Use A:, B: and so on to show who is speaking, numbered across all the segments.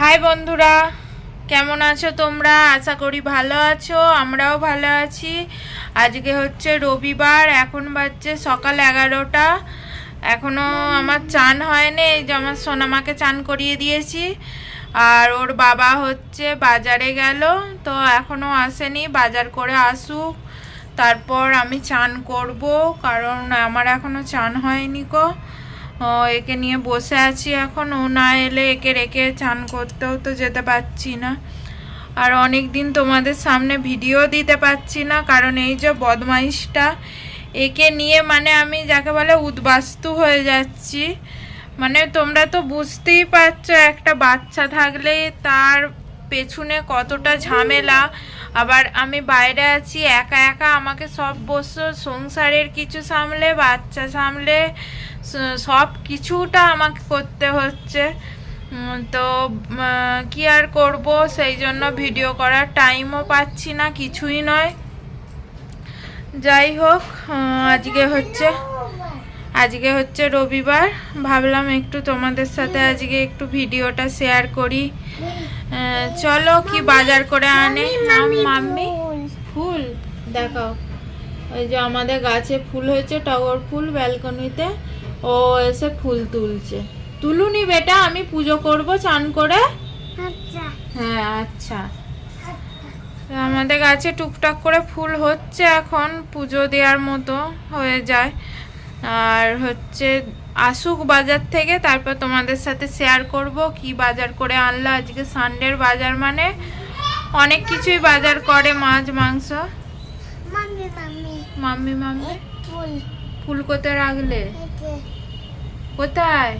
A: High বন্ধুরা, কেমন আছো তোমরা? আশা করি ভালো আছো, আমরাও ভালো আছি। আজকে হচ্ছে রবিবার, এখন বাজছে সকাল এগারোটা। এখনও আমার চান হয়নি, এই যে আমার সোনামাকে চান করিয়ে দিয়েছি। আর ওর বাবা হচ্ছে বাজারে গেল, তো এখনও আসেনি, বাজার করে আসুক। তারপর আমি চান করব, কারণ আমার এখনও চান হয়নি কো একে নিয়ে বসে আছি এখন। ও না এলে একে রেখে চান করতেও তো যেতে পারছি না। আর অনেক দিন তোমাদের সামনে ভিডিও দিতে পারছি না, কারণ এই যে বদমাইশটা, একে নিয়ে মানে আমি যাকে বলে উদ্বাস্তু হয়ে যাচ্ছি। মানে তোমরা তো বুঝতেই পারছ, একটা বাচ্চা থাকলে তার পেছনে কতটা ঝামেলা। আবার আমি বাইরে আছি, একা একা আমাকে সব বছর সংসারের কিছু সামলে, বাচ্চা সামলে সব কিছুটা আমাকে করতে হচ্ছে। তো কি আর করব? সেই জন্য ভিডিও করার টাইমও পাচ্ছি না, কিছুই নয়। যাই হোক আজকে হচ্ছে আজকে হচ্ছে রবিবার। ভাবলাম একটু তোমাদের সাথে আজকে একটু ভিডিওটা শেয়ার করি। চলো কি বাজার করে আনে? মাম্মি ফুল। দেখাও। ওই যে আমাদের গাছে ফুল হয়েছে টগর ফুল ব্যালকনিতে। ও এসে ফুল তুলছে। তুলুনি বেটা আমি পুজো করব চান করে? হ্যাঁ আচ্ছা। আমাদের গাছে টুকটাক করে ফুল হচ্ছে এখন পুজো দেওয়ার মতো হয়ে যায়। আর হচ্ছে আসুক বাজার থেকে তারপর তোমাদের সাথে শেয়ার করব কি বাজার করে আনলো। আজকে সানডের বাজার মানে অনেক কিছুই বাজার করে মাছ মাংস।
B: Mummy mummy. ফুল।
A: ফুল কোথায় রাখলে? কোথায়?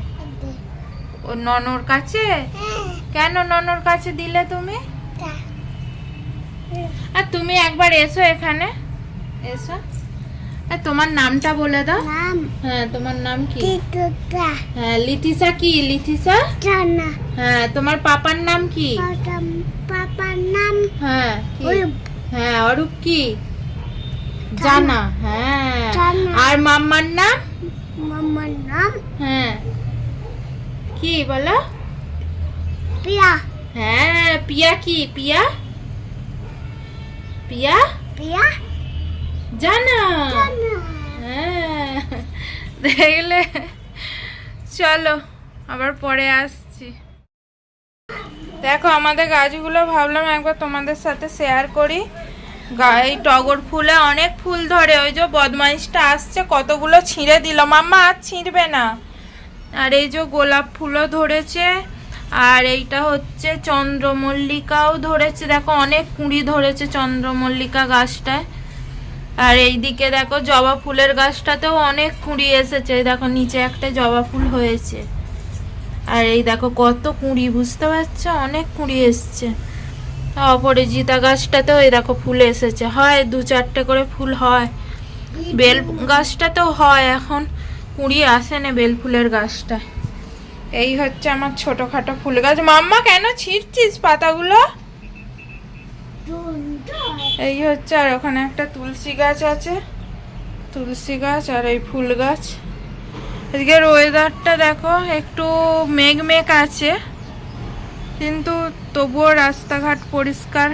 A: ও ননর কাছে? কেন ননর কাছে দিলে তুমি? আর তুমি একবার এসো এখানে। এসো। আর তোমার নামটা বলে দাও। হ্যাঁ তোমার নাম কি? হ্যাঁ লিথিসা কি? লিথিসা
B: জানা।
A: হ্যাঁ তোমার পাপার নাম কি?
B: পাপার নাম?
A: হ্যাঁ হ্যাঁ অরূপ কি? জানা। হ্যাঁ। আর মাম্মার নাম?
B: মামার নাম?
A: হ্যাঁ। কি বলো?
B: পিয়া।
A: হ্যাঁ পিয়া কি? পিয়া? পিয়া?
B: পিয়া?
A: জানা? হ্যাঁ। দেখলে? চলো আবার পরে আসছি। দেখো আমাদের গাছগুলো ভাবলাম একবার তোমাদের সাথে শেয়ার করি। এই টগর ফুলে অনেক ফুল ধরে। ওই যে বদমাইশটা আসছে কতগুলো ছিঁড়ে দিল। মাম্মা আর ছিঁড়বে না। আর এই যে গোলাপ ফুলও ধরেছে আর এইটা হচ্ছে চন্দ্রমল্লিকাও ধরেছে। দেখো অনেক কুঁড়ি ধরেছে চন্দ্রমল্লিকা গাছটায়। আর এইদিকে দেখো জবা ফুলের গাছটাতেও অনেক কুঁড়ি এসেছে। দেখো নিচে একটা জবা ফুল হয়েছে। আর এই দেখো কত কুঁড়ি, বুঝতে পারছ? অনেক কুঁড়ি এসছে। অপরাজিতা গাছটাতেও এই দেখো ফুল এসেছে। হয় দু চারটে করে ফুল হয়। বেল গাছটাতেও হয় এখন। কুঁড়ি আসে না বেল ফুলের গাছটায়। এই হচ্ছে আমার ছোটখাটো ফুল গাছ। মাম্মা, কেন ছিঁড়ছিস পাতাগুলো? এই হচ্ছে আর ওখানে একটা তুলসী গাছ আছে। তুলসী গাছ আর এই ফুল গাছ। আজকের ওয়েদারটা দেখো, একটু মেঘ মেঘ আছে, কিন্তু তবুও রাস্তাঘাট পরিষ্কার।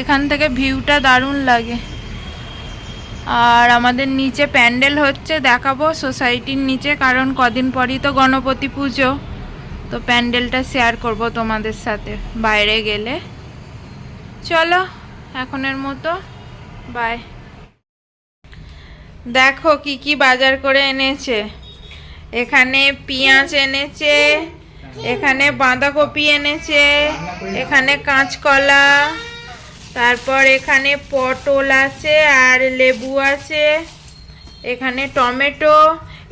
A: এখান থেকে ভিউটা দারুণ লাগে। আর আমাদের নিচে প্যান্ডেল হচ্ছে, দেখাবো সোসাইটির নিচে, কারণ কদিন পরই তো গণপতি পুজো। তো প্যান্ডেলটা শেয়ার করব তোমাদের সাথে, বাইরে গেলে। চলো। এখনের মতো। বাই দেখো কি কি বাজার করে এনেছে। এখানে পেঁয়াজ এনেছে এখানে বাঁধাকপি এনেছে এখানে কাঁচকলা তারপর এখানে পটল আছে আর লেবু আছে এখানে টমেটো।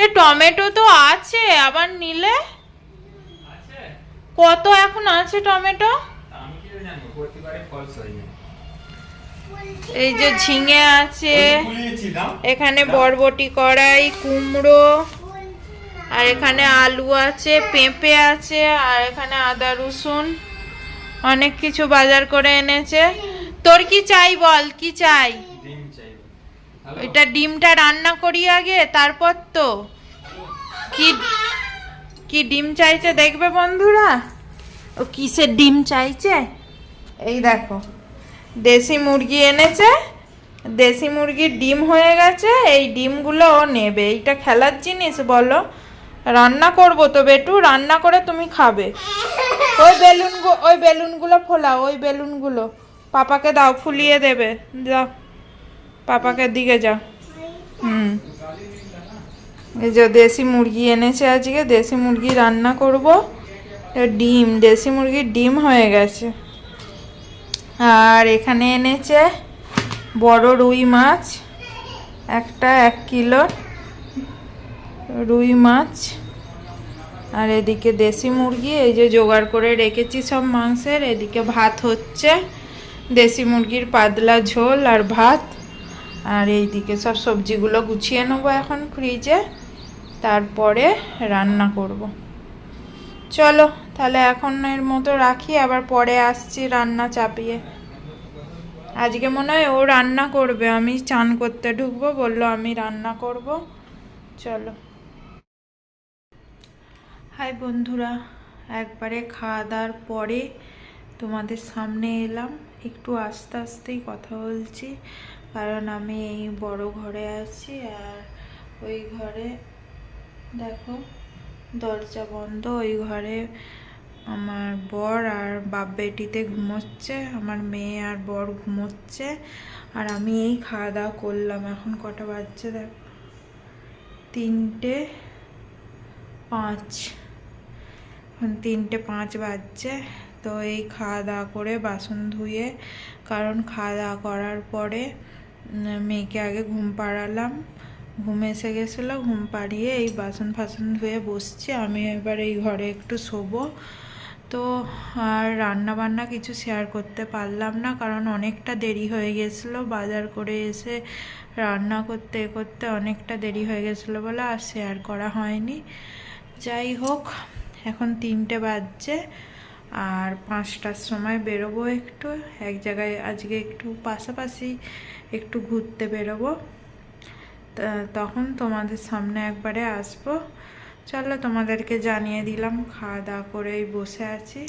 A: এ টমেটো তো আছে আবার নিলে? কত এখন আছে টমেটো?
C: আমি কি জানব প্রতিবারে ফলস হয় না
A: এই যে ঝিঙে আছে এখানে বরবটি কড়াই কুমড়ো আর এখানে আলু আছে পেঁপে আছে আর এখানে আদা রসুন অনেক কিছু বাজার করে এনেছে। তোর কি চাই বল কি চাই? ওইটা ডিমটা রান্না করি আগে তারপর তো। কি কি ডিম চাইছে দেখবে বন্ধুরা? ও কিসের ডিম চাইছে? এই দেখো। দেশি মুরগি এনেছে, দেশি মুরগির ডিম হয়ে গেছে, এই ডিমগুলো ও নেবে। এইটা খেলার জিনিস, বলো। রান্না করব তো বেটু, রান্না করে তুমি খাবে। ওই বেলুন ওই বেলুনগুলো ফোলাও, ওই বেলুনগুলো। পাপাকে দাও, ফুলিয়ে দেবে। যাও পাপাকে দিকে যাও হুম। এই যে দেশি মুরগি এনেছে আজকে, দেশি মুরগি রান্না করব। ডিম, দেশি মুরগির ডিম হয়ে গেছে। আর এখানে এনেছে বড় রুই মাছ, একটা এক কিলো রুই মাছ। আর এদিকে দেশি মুরগি, এই যে জোগাড় করে রেখেছি সব মাংসের, এদিকে ভাত হচ্ছে। দেশি মুরগির পাতলা ঝোল আর ভাত। আর এইদিকে সব সবজিগুলো গুছিয়ে নেব এখন ফ্রিজে, তারপরে রান্না করব। চলো তাহলে এখন এর মতো রাখি, আবার পরে আসছি রান্না চাপিয়ে। আজকে মনে হয় ও রান্না করবে, আমি চান করতে ঢুকবো, বলল আমি রান্না করব। চলো। হাই বন্ধুরা, একবারে খাওয়া দাওয়ার পরে তোমাদের সামনে এলাম। একটু আস্তে আস্তেই কথা বলছি, কারণ আমি এই বড় ঘরে আছি, আর ওই ঘরে দেখো দরজা বন্ধ, ওই ঘরে আমার বর আর বাপ বেটিতে ঘুমোচ্ছে, আমার মেয়ে আর বর ঘুমোচ্ছে, আর আমি এই খাওয়া দাওয়া করলাম। এখন কটা বাজছে দেখো? তিনটে পাঁচ। এখন তিনটে পাঁচ বাজছে। তো এই খাওয়া দাওয়া করে বাসন ধুয়ে, কারণ খাওয়া দাওয়া করার পরে মেয়েকে আগে ঘুম পাড়ালাম। ঘুম এসে গেছিল, ঘুম পাড়িয়ে এই বাসন ফাসন ধুয়ে বসছি। আমি এবার এই ঘরে একটু শোবো। তো আর রান্না বান্না কিছু শেয়ার করতে পারলাম না, কারণ অনেকটা দেরি হয়ে গেছিল। বাজার করে এসে রান্না করতে করতে অনেকটা দেরি হয়ে গেছিল বলে আর শেয়ার করা হয়নি। যাই হোক, এখন তিনটে বাজছে আর পাঁচটার সময় বেরোবো একটু। এক জায়গায় আজকে একটু পাশাপাশি একটু ঘুরতে বেরোবো। তখন তোমাদের সামনে একবারে আসব। চলো তোমাদেরকে জানিয়ে দিলাম, খাওয়া দাওয়া করেই বসে আছি।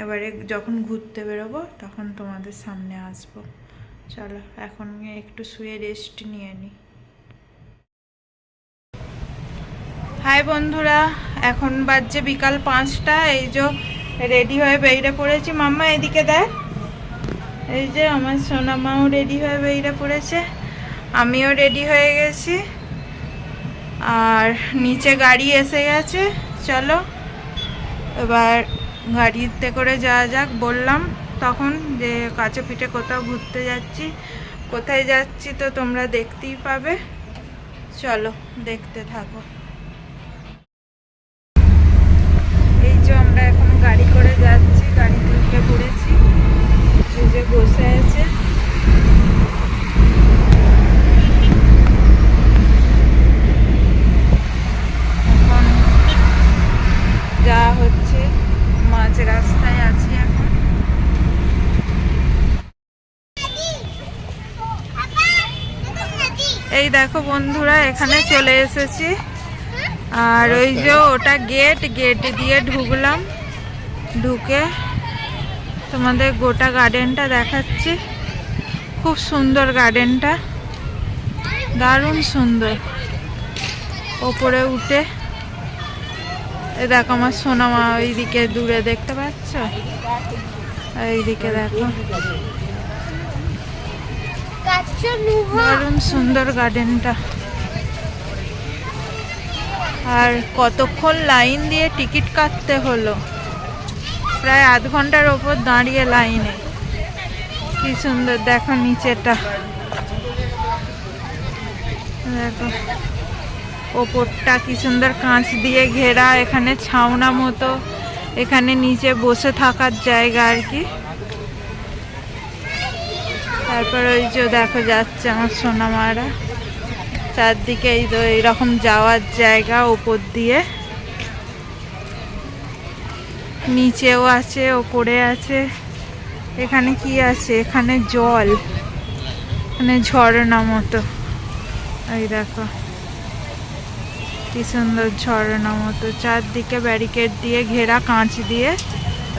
A: এবারে যখন ঘুরতে বেরোবো, তখন তোমাদের সামনে আসব। চলো, এখন একটু শুয়ে রেস্ট নিয়ে নিই হাই বন্ধুরা, এখন বাজছে বিকাল পাঁচটা, এই যে রেডি হয়ে বেরিয়ে পড়েছি। মাম্মা, এদিকে দেখ। এই যে আমার সোনা মাও রেডি হয়ে বেরিয়ে পড়েছে। আমিও রেডি হয়ে গেছি। আর নিচে গাড়ি এসে গেছে, চলো। এবার গাড়িতে করে যাওয়া যাক, বললাম তখন যে কাছে পিঠে কোথাও ঘুরতে যাচ্ছি। কোথায় যাচ্ছি তো তোমরা দেখতেই পাবে। চলো, দেখতে থাকো। এই যে আমরা এখন গাড়ি করে যাচ্ছি, গাড়ি উঠে পড়েছি যে বসে আছে এখন যা হচ্ছে মাঝ রাস্তায় আছি এখন এই দেখো বন্ধুরা, এখানে চলে এসেছি। আর ওই যে ওটা গেট গেট দিয়ে ঢুকলাম। ঢুকে তোমাদের গোটা গার্ডেনটা দেখাচ্ছি। খুব সুন্দর গার্ডেনটা দারুণ সুন্দর। ওপরে উঠে দেখো আমার সোনামা ওইদিকে দূরে দেখতে পাচ্ছ? এইদিকে দেখো। দারুণ সুন্দর গার্ডেনটা আর কতক্ষণ লাইন দিয়ে টিকিট কাটতে হলো? প্রায় আধ ঘণ্টার ওপর দাঁড়িয়ে লাইনে কি সুন্দর, দেখো নিচেটা। দেখো, ওপরটা কি সুন্দর কাঁচ দিয়ে ঘেরা, এখানে ছাউনা মতো, এখানে নিচে বসে থাকার জায়গা আর কি। তারপর ওই যে দেখো যাচ্ছে আমার সোনামারা চারদিকে এই তো এইরকম যাওয়ার জায়গা ওপর দিয়ে। নিচেও আছে, ওপরে আছে। এখানে কি আছে? এখানে জল। মানে ঝর্ণা মতো। এই দেখো। কি সুন্দর ঝর্ণা মতো। চারদিকে ব্যারিকেড দিয়ে ঘেরা, কাঁচ দিয়ে।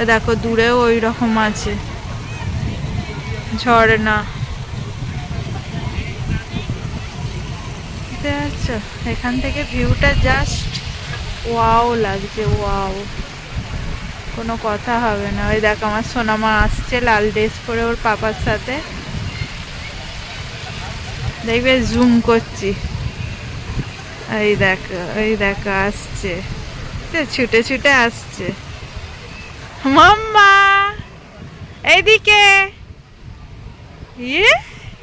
A: দেখো, দূরেও ওই রকম আছে। ঝর্ণা। পারছ এখান থেকে ভিউটা জাস্ট ওয়াও লাগছে ওয়াও কোনো কথা হবে না। ওই দেখ, আমার সোনামা আসছে লাল ড্রেস পরে ওর পাপার সাথে। দেখবে জুম করছি। এই দেখ এই দেখ, আসছে। ছুটে ছুটে আসছে। মাম্মা! এইদিকে! ইয়ে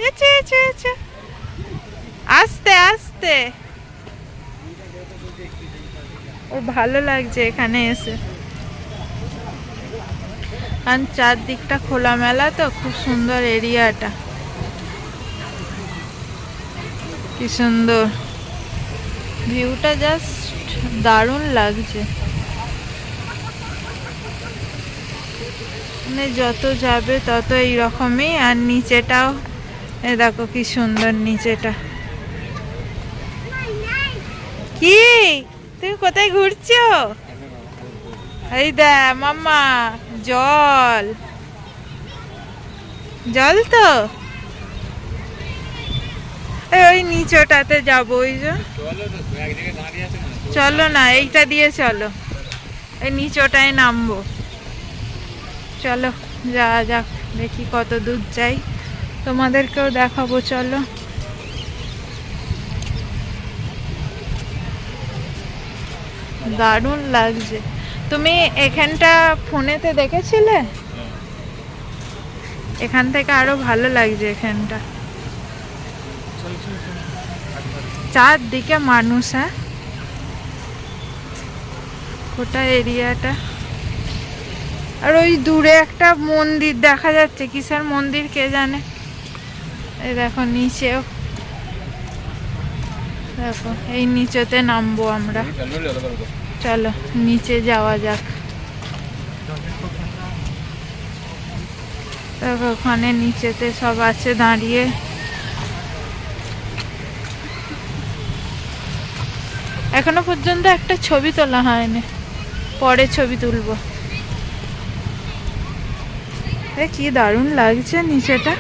A: এছে এছে এছে আস্তে আস্তে। ওর ভালো লাগছে এখানে এসে। কারণ চারদিকটা খোলামেলা তো, খুব সুন্দর এরিয়াটা। কি সুন্দর। ভিউটা জাস্ট দারুণ লাগছে। মানে যত যাবে তত এইরকমই, আর নিচেটাও, এ দেখো কি সুন্দর নিচেটা। কি? তুমি কোথায় ঘুরছো? এই দা মাম্মা, জল। জল তো? এই ওই নিচটাতে যাব, ওই যে। চলো না, এইটা দিয়ে চলো। এই নিচটায় নামবো। চলো যা যাক দেখি কত দূর যাই। তোমাদেরকেও দেখাবো চলো। দারুণ লাগছে। তুমি এখানটা ফোনেতে দেখেছিলে? এখান থেকে আরও ভালো লাগছে এখানটা। চারদিকে মানুষ হ্যাঁ? গোটা এরিয়াটা। আর ওই দূরে একটা মন্দির দেখা যাচ্ছে। কিসের মন্দির কে জানে? দেখো, নিচেও। দেখো, এই নিচেতে নামবো আমরা। চলো, নিচে যাওয়া যাক। দেখো, ওখানে নিচেতে সব আছে দাঁড়িয়ে। এখনও পর্যন্ত একটা ছবি তোলা হয়নি। পরে ছবি তুলবো। এ কি দারুণ লাগছে নিচেটা।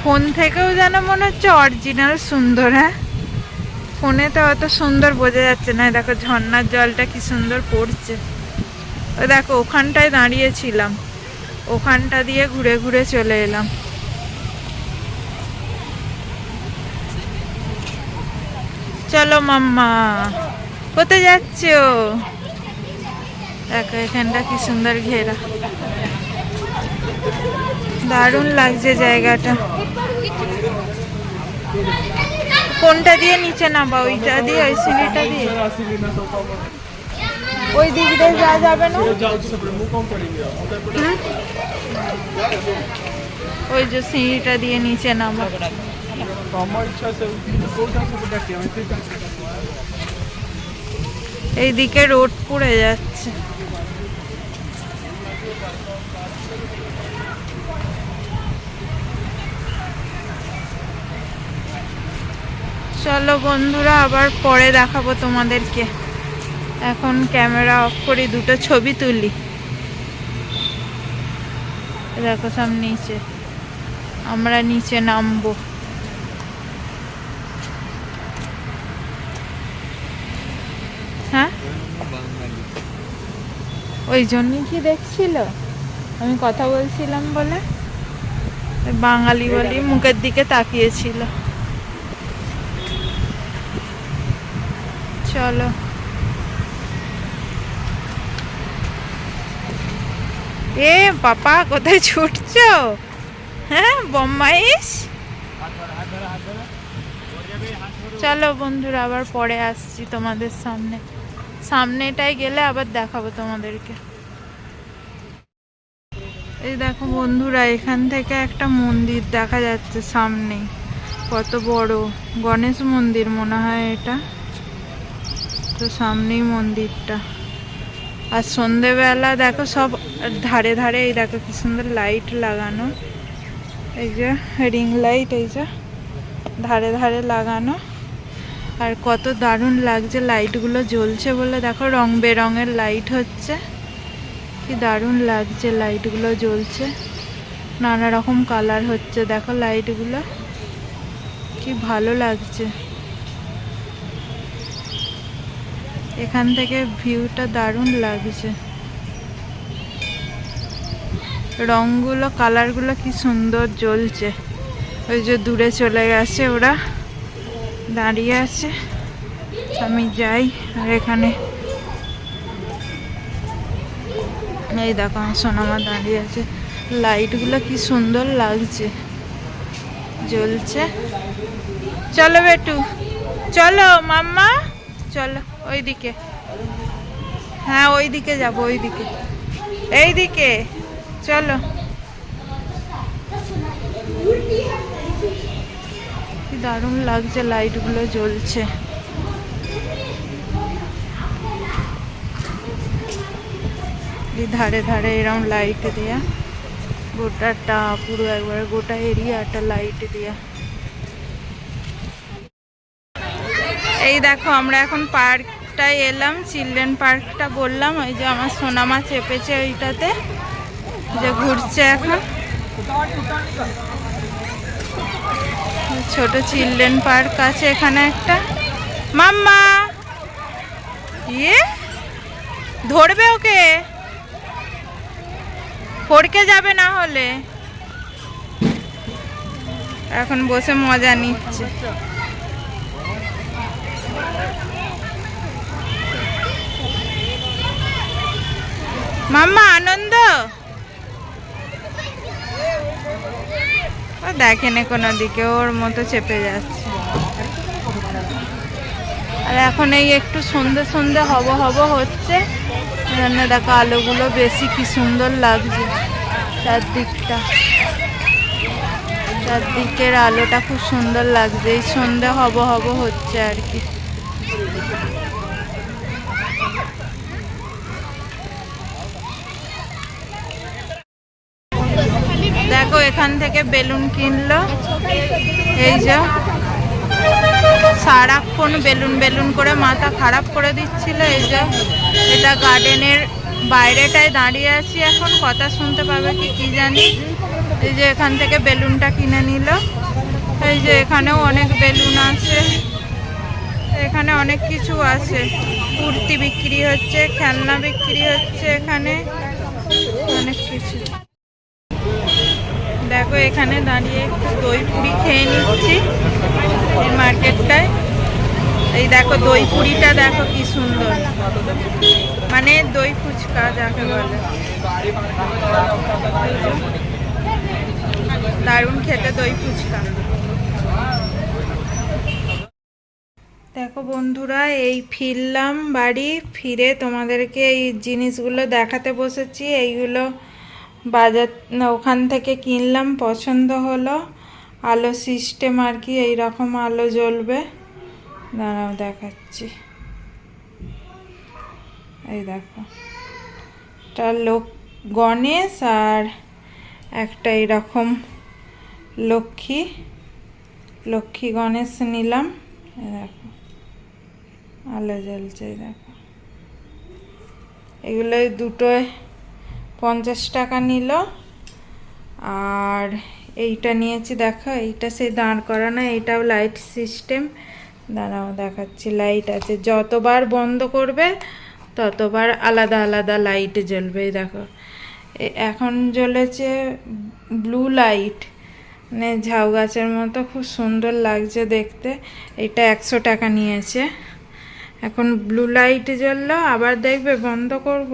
A: ফোন থেকেও যেন মনে হচ্ছে অরিজিনাল সুন্দর হ্যাঁ? ফোনে তো অত সুন্দর বোঝা যাচ্ছে না। দেখো ঝর্ণার জলটা কি সুন্দর পড়ছে। ও দেখো, ওখানটায় দাঁড়িয়েছিলাম। ওখানটা দিয়ে ঘুরে ঘুরে চলে এলাম। চলো মাম্মা, কোথায় যাচ্ছ? দেখো, এখানটা কি সুন্দর ঘেরা। দারুণ লাগছে জায়গাটা। কোনটা দিয়ে নিচে নামবা ওইটা দিয়ে, ওই সিঁড়িটা দিয়ে? ওই দিক দিয়ে যা যাবে ওই যে সিঁড়িটা দিয়ে নিচে নামা এইদিকে রোড পড়ে যাচ্ছে। চলো বন্ধুরা, আবার পরে দেখাবো তোমাদেরকে। এখন ক্যামেরা অফ করি, দুটো ছবি তুলি। দেখো সব নিচে। আমরা নিচে নামবো। হ্যাঁ? ওই জন্যই কি দেখছিল? আমি কথা বলছিলাম বলে। বাঙালি বলি মুখের দিকে তাকিয়েছিল। চলো এ পাপা কোথায় ছুটছো? হ্যাঁ বোম্বাইশ চলো বন্ধুরা, আবার পরে আসছি তোমাদের সামনে। সামনেটাই গেলে আবার দেখাবো তোমাদেরকে। এই দেখো বন্ধুরা, এখান থেকে একটা মন্দির দেখা যাচ্ছে সামনেই। কত বড়। গণেশ মন্দির মনে হয় এটা। তো সামনেই মন্দিরটা। আর সন্ধেবেলা দেখো সব ধারে ধারে এই দেখো কি সুন্দর লাইট লাগানো। এই যে রিং লাইট এই যে ধারে ধারে লাগানো। আর কত দারুণ লাগছে লাইটগুলো জ্বলছে বলে দেখো রং বেরঙের লাইট হচ্ছে। কি দারুণ লাগছে লাইটগুলো জ্বলছে। নানা রকম কালার হচ্ছে দেখো লাইটগুলো কি ভালো লাগছে। এখান থেকে ভিউটা দারুণ লাগছে। রংগুলো, কালারগুলো কি সুন্দর জ্বলছে। ওই যে দূরে চলে গেছে ওরা, দাঁড়িয়ে আছে। আমি যাই আর এখানে। এই দেখো সোনামা দাঁড়িয়ে আছে। লাইটগুলো কি সুন্দর লাগছে। জ্বলছে। চলো বেটু, চলো মাম্মা, চলো। ওইদিকে। হ্যাঁ ওইদিকে যাব, ওইদিকে। এইদিকে, চলো। কি দারুণ লাগছে লাইটগুলো জ্বলছে। ধারে ধারে এরকম লাইট দেয়া, গোটাটা পুরো একবার গোটা এরিয়াটা লাইট দেয়া। এই দেখো, আমরা এখন পার্কটায় এলাম, চিলড্রেন পার্কটা বললাম, ওই যে আমার সোনামা চেপেছে ওইটাতে, যে ঘুরছে এখন। ছোট চিলড্রেন পার্ক আছে এখানে একটা। মাম্মা! ইয়ে! ধরবে ওকে? ফড়কে যাবে না হলে। এখন বসে মজা নিচ্ছে। মাম্মা, আনন্দ? ও দেখেনি কোনো দিকে, ওর মতো চেপে যাচ্ছে। আর এখন এই একটু সন্ধে সন্ধে হব হব হচ্ছে এজন্য দেখো আলোগুলো বেশি কি সুন্দর লাগছে চারদিকটা। চারদিকের আলোটা খুব সুন্দর লাগছে, এই সন্ধে হব হব হচ্ছে আর কি দেখো এখান থেকে বেলুন কিনলো। এই যে সারাক্ষণ বেলুন বেলুন করে মাথা খারাপ করে দিচ্ছিল। এই যে এটা গার্ডেনের বাইরেটায় দাঁড়িয়ে আছি এখন। কথা শুনতে পাবে কি কি জানি। এই যে এখান থেকে বেলুনটা কিনে নিল। এই যে এখানেও অনেক বেলুন আছে। এখানে অনেক কিছু আছে। কুর্তি বিক্রি হচ্ছে, খেলনা বিক্রি হচ্ছে এখানে। অনেক কিছু। দেখো, এখানে দাঁড়িয়ে দই পুরি খেয়ে নিচ্ছি এই মার্কেটটায়। এই দেখো, দই পুরিটা দেখো কি সুন্দর। মানে দই ফুচকা, যাকে বলে। দারুণ খেতে দই ফুচকা। দেখো বন্ধুরা, এই ফিরলাম বাড়ি, ফিরে তোমাদেরকে এই জিনিসগুলো দেখাতে বসেছি। এইগুলো বাজার ওখান থেকে কিনলাম, পছন্দ হলো। আলো সিস্টেম আর কি, এইরকম আলো জ্বলবে। দাঁড়াও, দেখাচ্ছি। এই দেখো। একটা লোক, গণেশ আর একটা এরকম লক্ষ্মী। লক্ষ্মী, গণেশ নিলাম। এই দেখো। আলো জ্বলছে, এই দেখো। এগুলো দুটোয় পঞ্চাশ টাকা নিল। আর এইটা নিয়েছি, দেখো, এইটা সেই দাঁড় করানো, এইটাও লাইট সিস্টেম দাঁড়াও, দেখাচ্ছি লাইট আছে। যতবার বন্ধ করবে, ততবার আলাদা আলাদা লাইট জ্বলবে দেখো। এখন জ্বলেছে ব্লু লাইট মানে ঝাউ গাছের মতো, খুব সুন্দর লাগছে দেখতে। এটা একশো টাকা নিয়েছে। এখন ব্লু লাইট জ্বললো, আবার দেখবে বন্ধ করব?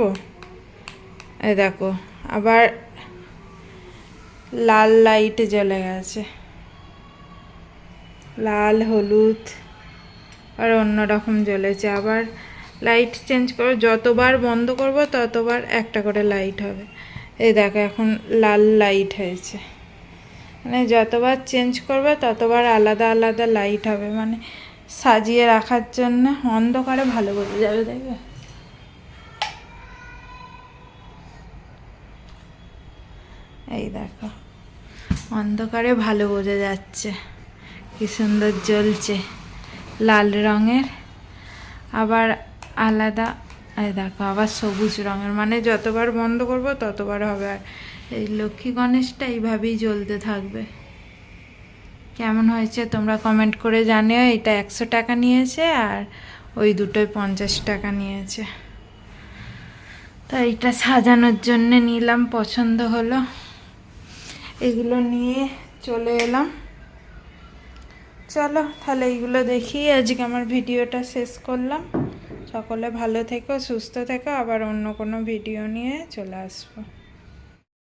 A: দেখো, আবার লাল লাইট জ্বলে গেছে। লাল, হলুদ, আর অন্যরকম জ্বলেছে। আবার লাইট চেঞ্জ করো, যতবার বন্ধ করব, ততবার একটা করে লাইট হবে। এই দেখো, এখন লাল লাইট হয়েছে। মানে যতবার চেঞ্জ করবে, ততবার আলাদা আলাদা লাইট হবে। মানে সাজিয়ে রাখার জন্য অন্ধকারে ভালো বোঝা যাবে দেখবে এই দেখো অন্ধকারে ভালো বোঝা যাচ্ছে। কি সুন্দর জ্বলছে। লাল রঙের। আবার আলাদা। দেখো, আবার সবুজ রঙের। মানে যতবার বন্ধ করব, ততবার হবে। আর এই লক্ষ্মী গণেশটা এইভাবেই জ্বলতে থাকবে। কেমন হয়েছে তোমরা কমেন্ট করে জানিও। এটা একশো টাকা নিয়েছে আর ওই দুটোই পঞ্চাশ টাকা নিয়েছে। তো এইটা সাজানোর জন্যে নিলাম, পছন্দ হলো। এগুলো নিয়ে চলে এলাম। চলো, তাহলে এইগুলো দেখি। আজকে আমার ভিডিওটা শেষ করলাম। সকলে ভালো থেকো, সুস্থ থেকো। আবার অন্য কোনো ভিডিও নিয়ে চলে আসব।